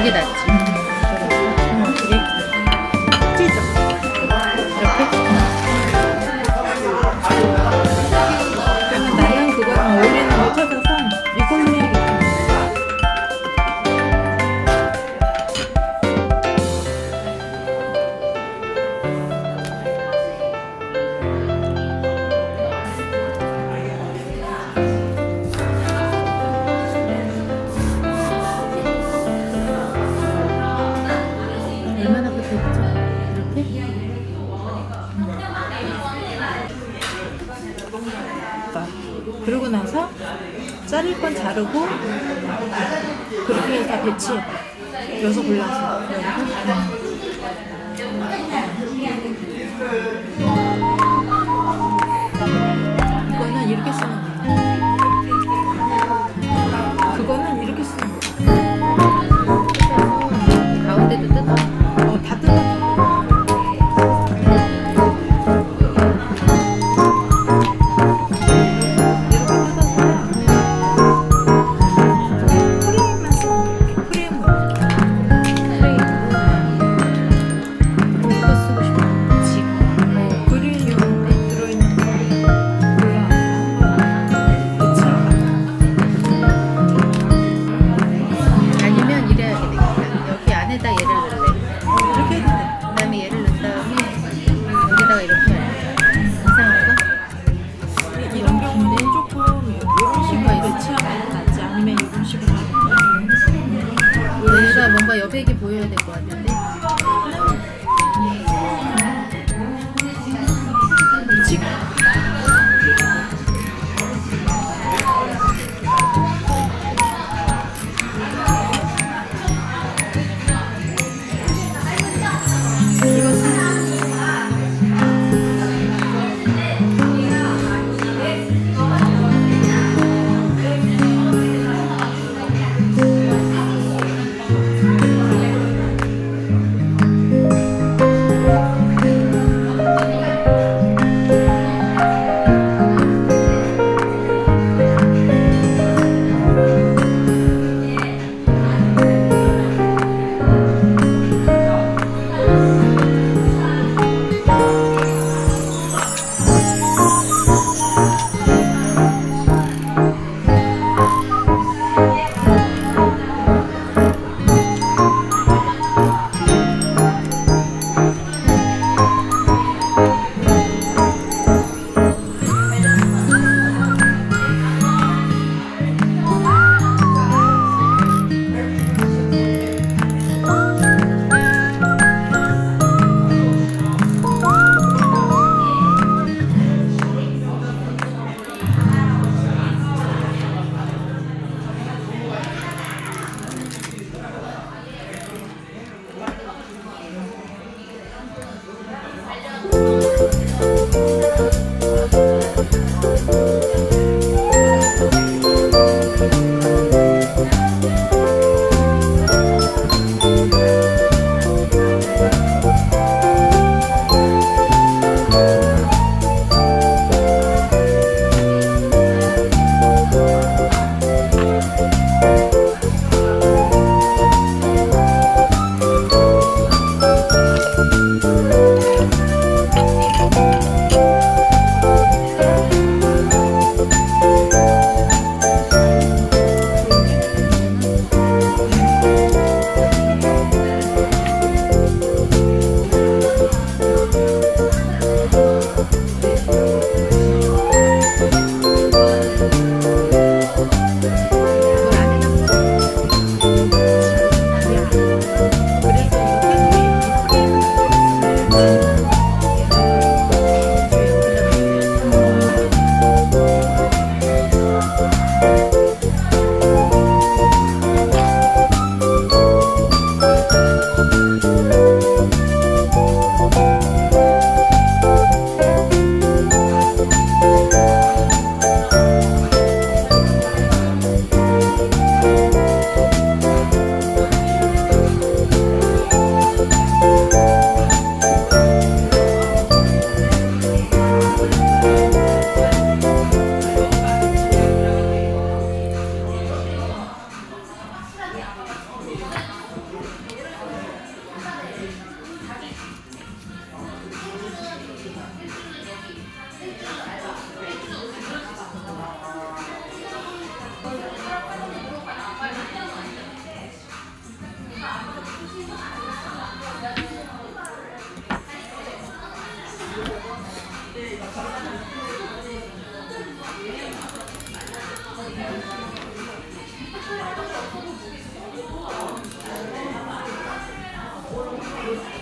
이게 낫지.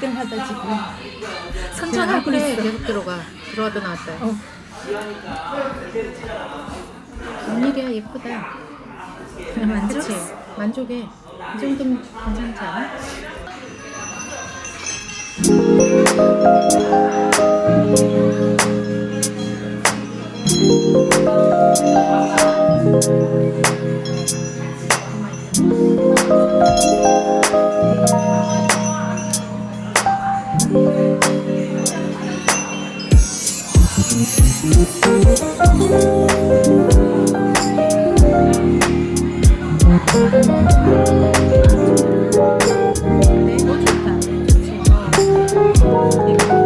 때마다 지금 선전하고 그래 있어. 계속 들어가. 들어왔다 나왔다. 어. 웬일이야 예쁘다. 만족? 그치? 만족해. 이 정도면 괜찮지 않아? 어, 좋다. 그치? 좋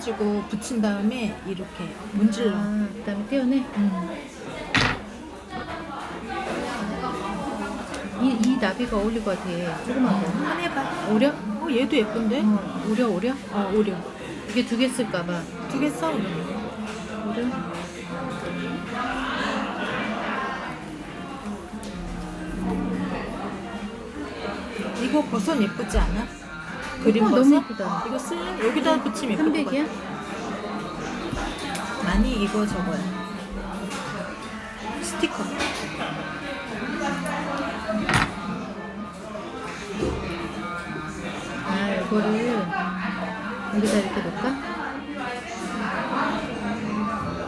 뜯어가지고 붙인 다음에 이렇게 문질러. 아, 그다음에 떼어내. 음. 이, 이 나비가 어울릴 것 같아. 조그만 거. 한번 해봐. 오려? 어 얘도 예쁜데? 어, 오려 오려? 어 오려. 이게 두 개 쓸까봐. 두 개 써. 그러면. 오려? 이거 버섯 예쁘지 않아? 그림 어? 너무 예쁘다. 이거 쓸래? 여기다 붙이면 예쁠 것 300이야? 같아. 아니 이거 저거야. 스티커. 아, 이거를 여기다 이렇게 놓을까?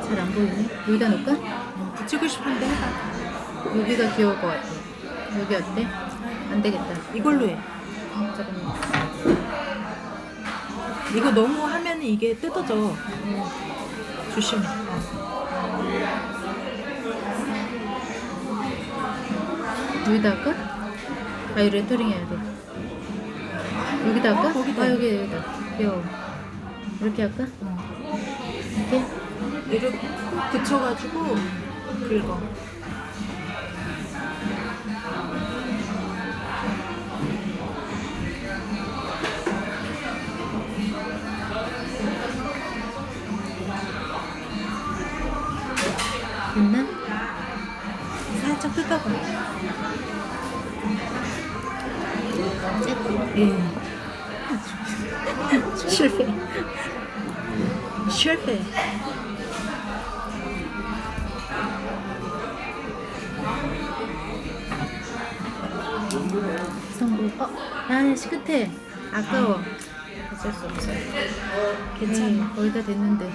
잘 안 보이네. 여기다 놓을까? 어, 붙이고 싶은데 해봐. 여기가 귀여울 것 같아. 여기 어때? 안 되겠다. 이걸로 해. 어, 잠깐만. 이거 너무 하면 이게 뜯어져. 음, 조심해. 여기다 할까? 아, 이 레터링 해야 돼. 여기다 할까? 어, 거기다. 아, 여기, 여기다. 귀여워. 이렇게 할까? 어. 이렇게? 이렇게 콕 붙여가지고 긁어. 아, 시끝에. 아까워. 어쩔 수 없어. 괜찮아. 에이, 거의 다 됐는데.